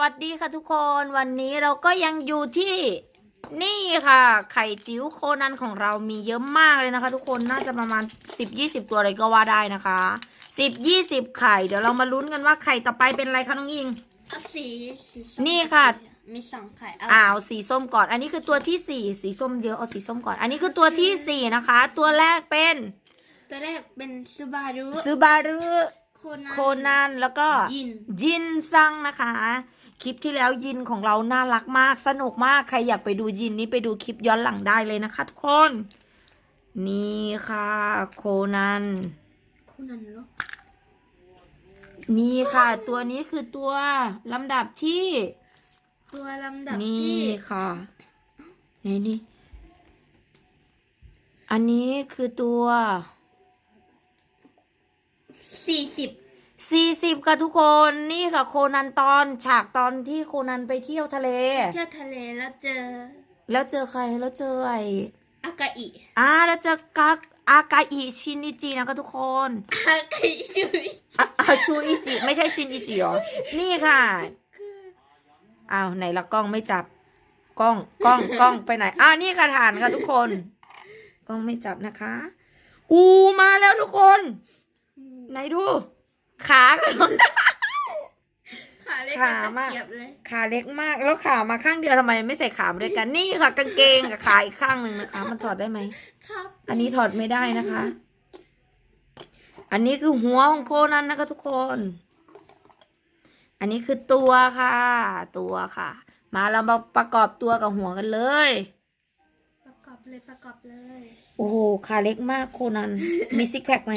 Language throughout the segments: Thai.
วัสดีค่ะทุกคนวันนี้เราก็ยังอยู่ที่นี่ค่ะ ไข่จิ๋วโคนันของเรามีเยอะมากเลยนะคะ ทุกคนน่าจะประมาณ 10-20 ตัวเลยก็ว่าได้นะคะ 10-20 ไข่ เดี๋ยวเรามาลุ้นกันว่าไข่ต่อไปเป็นอะไรคะน้องยิงเอาสีสีส้มนี่ค่ะ มีสองไข่เอาอ้าวสีส้มก่อน อันนี้คือตัวที่สี่สีส้มเยอะเอาสีส้มก่อน อันนี้คือตัวที่สี่นะคะ ตัวแรกเป็นตัวแรกเป็นซูบารุซูบารุโคนันโคนันแล้วก็ยิน ยินซังนะคะ คลิปที่แล้วยินของเราน่ารักมาก สนุกมาก ใครอยากไปดูยินนี้ไปดูคลิปย้อนหลังได้เลยนะคะทุกคน นี่ค่ะ โคนันโคนันเหรอนี่ค่ะ ตัวนี้คือตัวลำดับที่ ตัวลำดับนี่ที่ค่ะไหนนี่อันนี้คือตัว สี่สิบ สี่สิบค่ะทุกคนนี่ค่ะโคนันตอนฉากตอนที่โคนันไปเที่ยวทะเล เที่ยวทะเลแล้วเจอ แล้วเจอใครแล้วเจอไออากาอิอ่าแล้วเจอกักอากาอิชินอิจินะคะทุกคนอากาอิชุยอะอะชูอิจิไม่ใช่ชินอิจิหรอ นี่ค่ะอ้าวไหนละกล้องไม่จับกล้องกล้องกล้องไปไหนอ่านี่ค่ะฐานค่ะทุกคนกล้องไม่จับนะคะ อูมาแล้วทุกคน ไหนดู ขาค่ะขาเล็กขากับมากเกียบเลยขาเล็กมาก แล้วขามาข้างเดียวทำไมไม่ใส่ขามาด้วยกัน นี่ค่ะกางเกงกับขาอีกข้างหนึ่งนะคะมันถอดได้ไหมครับ อันนี้ถอดไม่ได้นะคะ อันนี้คือหัวของโคนันนะคะทุกคน อันนี้คือตัวค่ะ ตัวค่ะ มาเรามาประกอบตัวกับหัวกันเลย ประกอบเลยประกอบเลย โอ้โหขาเล็กมากโคนันมีซิกแพคไหม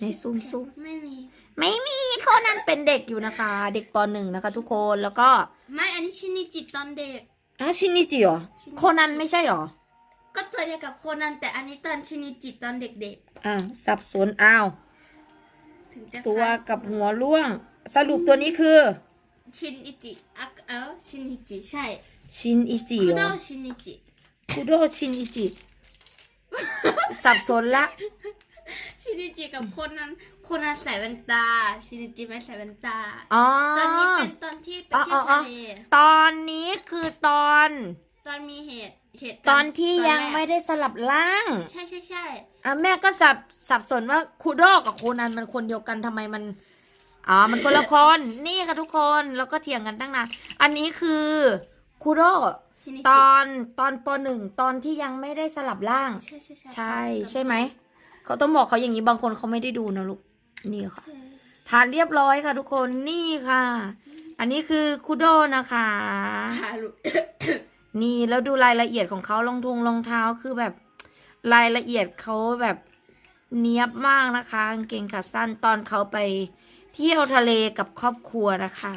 ในซูมซูมไม่มี ไม่มีโคนันเป็นเด็กอยู่นะคะ เด็กปหนึ่งนะคะ ทุกคนแล้วก็ไม่อันนี้ชินิจิตอนเด็ก อ้าวชินิจิเหรอชินิจิ โคนันไม่ใช่เหรอก็ตัวเดียวกับโคนันแต่อันนี้ตอนชินิจิตอนเด็กอ้าวสับสนอ้าวๆ ถึงจะตัวคล้ายกับหัวร่วง สรุปตัวนี้คือ ชินอิจิอักเออชินิจิใช่ชินอิจิคุเหโดรอชินิจิคุโดชินอิจิ สับสนละ ชินิจิกับคนนั้นค นนั้นใส่แว่นตาชินิจิไม่ใส่แว่นตา อ๋อตอนนี้เป็นตอนที่ไปเที่ยวอ๋ออ๋อทะเลตอนนี้คือตอน ตอนมีเหตุเหตุตอนที่ยังไม่ได้ได้สลับร่าง ใช่ใช่ใช่อะแม่ก็สับสับสนว่าคุโดกับโคนันมันคนเดียวกันทำไมมันอ๋อมันคนละคนนี่ค่ะทุกคนแล้วก็เถียงกันตั้งนานอันนี้คือคุโดชินิตจิอนตอนปหนึ่งตอนที่ยังไม่ได้สลับร่างใช่ใช่ใช่ใช่ใช่ไหมเขาต้องบอกเขาอย่างนี้บางคนเขาไม่ได้ดูนะลูก นี่ค่ะทานเรียบร้อยค่ะทุกคนนี่ค่ะ อันนี้คือคุโดนะคะฮารุนี่แล้วดูรายละเอียดของเขารองทงรองเท้าคือแบบรายละเอียดเขาแบบเนี้ยบมากนะคะกางเกงขาสั้นตอนเขาไปเที่ยวทะเลกับครอบครัวนะคะ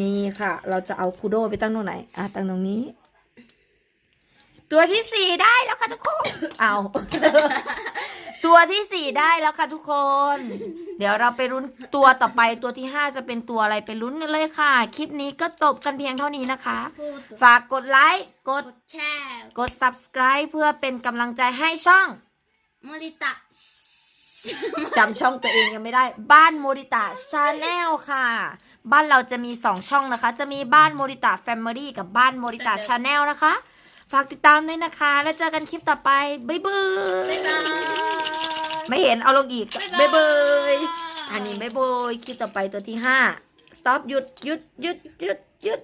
นี่ค่ะ เราจะเอาคุโดไปตั้งตรงไหน อะตั้งตรงนี้ ตัวที่สี่ได้แล้วค่ะทุกคนเอา ตัวที่สี่ได้แล้วค่ะทุกคน เดี๋ยวเราไปรุ้นตัวต่อไปตัวที่ห้าจะเป็นตัวอะไรไปลุ้นกันเลยค่ะ คลิปนี้ก็จบกันเพียงเท่านี้นะคะ พูดฝากกดไลค์กด กดแชร์กด subscribe เพื่อเป็นกำลังใจให้ช่อง โมริตะ จำช่องตัวเองยังไม่ได้ บ้านโมริตะชาแนลค่ะ บ้านเราจะมี 2 ช่องนะคะ จะมีบ้านโมริตะแฟมิลี่กับบ้านโมริตะชาแนลนะคะ ฝากติดตามด้วยนะคะ แล้วเจอกันคลิปต่อไป บ๊ายบาย บ๊ายบาย ไม่เห็นเอาลงอีกบ๊าบ๊ายยบาบายยอันนี้บ๊ายบายคลิปต่อไปตัวที่5 stop หยุดหยุดหยุดหยุดหยุด